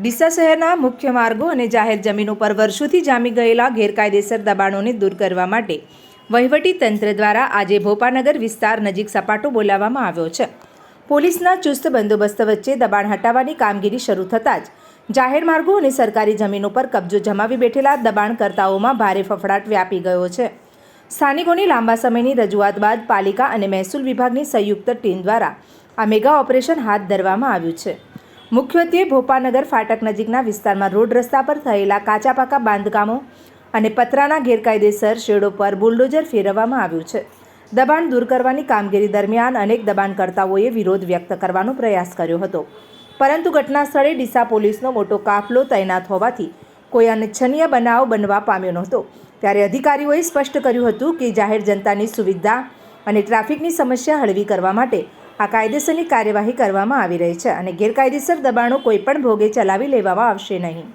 ડીસા શહેરના મુખ્ય માર્ગો અને જાહેર જમીનો પર વર્ષોથી જામી ગયેલા ગેરકાયદેસર દબાણોને દૂર કરવા માટે વહીવટી તંત્ર દ્વારા આજે ભોપાનગર વિસ્તાર નજીક સપાટો બોલાવવામાં આવ્યો છે. પોલીસના ચુસ્ત બંદોબસ્ત વચ્ચે દબાણ હટાવવાની કામગીરી શરૂ થતાં જ જાહેર માર્ગો અને સરકારી જમીનો પર કબજો જમાવી બેઠેલા દબાણકર્તાઓમાં ભારે ફફડાટ વ્યાપી ગયો છે. સ્થાનિકોની લાંબા સમયની રજૂઆત બાદ પાલિકા અને મહેસૂલ વિભાગની સંયુક્ત ટીમ દ્વારા આ મેગા ઓપરેશન હાથ ધરવામાં આવ્યું છે. મુખ્યત્વે ભોપાનગર, ફાટક નજીકના વિસ્તારમાં રોડ રસ્તા પર થયેલા કાચા પાકા બાંધકામો અને પતરાના ગેરકાયદેસર શેડો પર બુલડોઝર ફેરવવામાં આવ્યું છે. દબાણ દૂર કરવાની કામગીરી દરમિયાન અનેક દબાણકર્તાઓએ વિરોધ વ્યક્ત કરવાનો પ્રયાસ કર્યો હતો. પરંતુ ઘટના સ્થળે ડીસા પોલીસનો મોટો કાફલો તૈનાત હોવાથી કોઈ અનિચ્છનીય બનાવ બનવા પામ્યો નહોતો. ત્યારે અધિકારીઓએ સ્પષ્ટ કર્યું હતું કે જાહેર જનતાની સુવિધા અને ટ્રાફિકની સમસ્યા હળવી કરવા માટે આ કાયદેસરની કાર્યવાહી કરવામાં આવી રહી છે અને ગેરકાયદેસર દબાણો કોઈપણ ભોગે ચલાવી લેવામાં આવશે નહીં.